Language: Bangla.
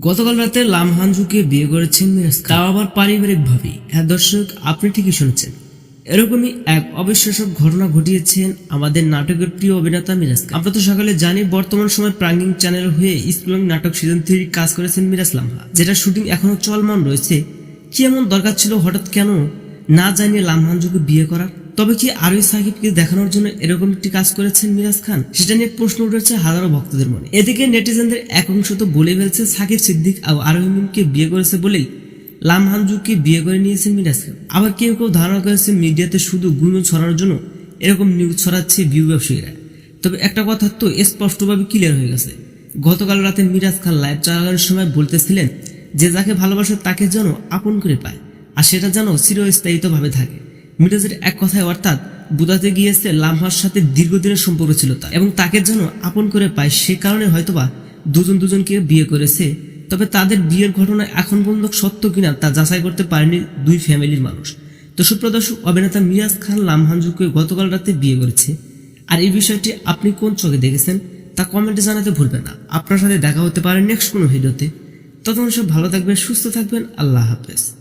গতকাল রাতে লামহানজুকে বিয়ে করেছেন মিরাজ। তাও আবার পারিবারিক ভাবে। হ্যাঁ দর্শক, আপনি ঠিকই শুনেছেন। এরকমই এক অবিশ্বাস্য ঘটনা ঘটিয়েছেন আমাদের নাটকের প্রিয় অভিনেতা মিরাজ আমরা তো সকালে জানি বর্তমান সময় প্রাঙ্গিং চ্যানেল হয়ে স্কুলিং নাটক সিজন থ্রি কাজ করেছেন মিরাজ লামহা। যেটা শুটিং এখনও চলমান রয়েছে। কি এমন দরকার ছিল, হঠাৎ কেন না জানিয়ে লামহানজুকে বিয়ে করার? তবে কি আরই সাকিবকে দেখানোর জন্য এরকম একটি কাজ করেছেন মিরাজ খান? সেটা নিয়ে প্রশ্ন উঠেছে হাজারো ভক্তদের মনে। এদিকে নেটিজেনদের এক অংশ তো বলে ফেলছে, সাকিব সিদ্দিক ও আরোহিমকে বিয়ে করেছে বলেই লামহানজুকে বিয়ে করে নিয়েছেন মিরাজ খান। আবার কেউ কেউ ধারণা করেছে মিডিয়াতে শুধু গুণ ছড়ানোর জন্য এরকম নিউজ ছড়াচ্ছে ভিউ ব্যবসায়ীরা। তবে একটা কথা তো স্পষ্টভাবে ক্লিয়ার হয়ে গেছে। গতকাল রাতে মিরাজ খান লাইভ চালানোর সময় বলতেছিলেন, যে যাকে ভালোবাসে তাকে যেন আপন করে পায়, আর সেটা যেন চিরস্থায়িতভাবে থাকে। মিরাজের এক কথায় অর্থাৎ বুদাতে গিয়েছে লামহার সাথে দীর্ঘদিনের সম্পর্ক ছিল তার। এবং তাকে যেন আপন করে পায় সে কারণে হয়তোবা দুজন দুজনকে বিয়ে করেছে। তবে তাদের বিয়ের ঘটনা এখন পর্যন্ত সত্য কিনা তা যাচাই করতে পারেনি দুই ফ্যামিলির মানুষ। তো সুপ্রদর্শক অভিনেতা মিরাজ খান লামহানজুকে গতকাল রাতে বিয়ে করেছে। আর এই বিষয়টি আপনি কোন চোখে দেখেছেন তা কমেন্টে জানাতে ভুলবেন না। আপনার সাথে দেখা হতে পারে নেক্সট কোনো ভিডিওতে। ততক্ষণ সব ভালো থাকবেন, সুস্থ থাকবেন, আল্লাহ হাফেজ।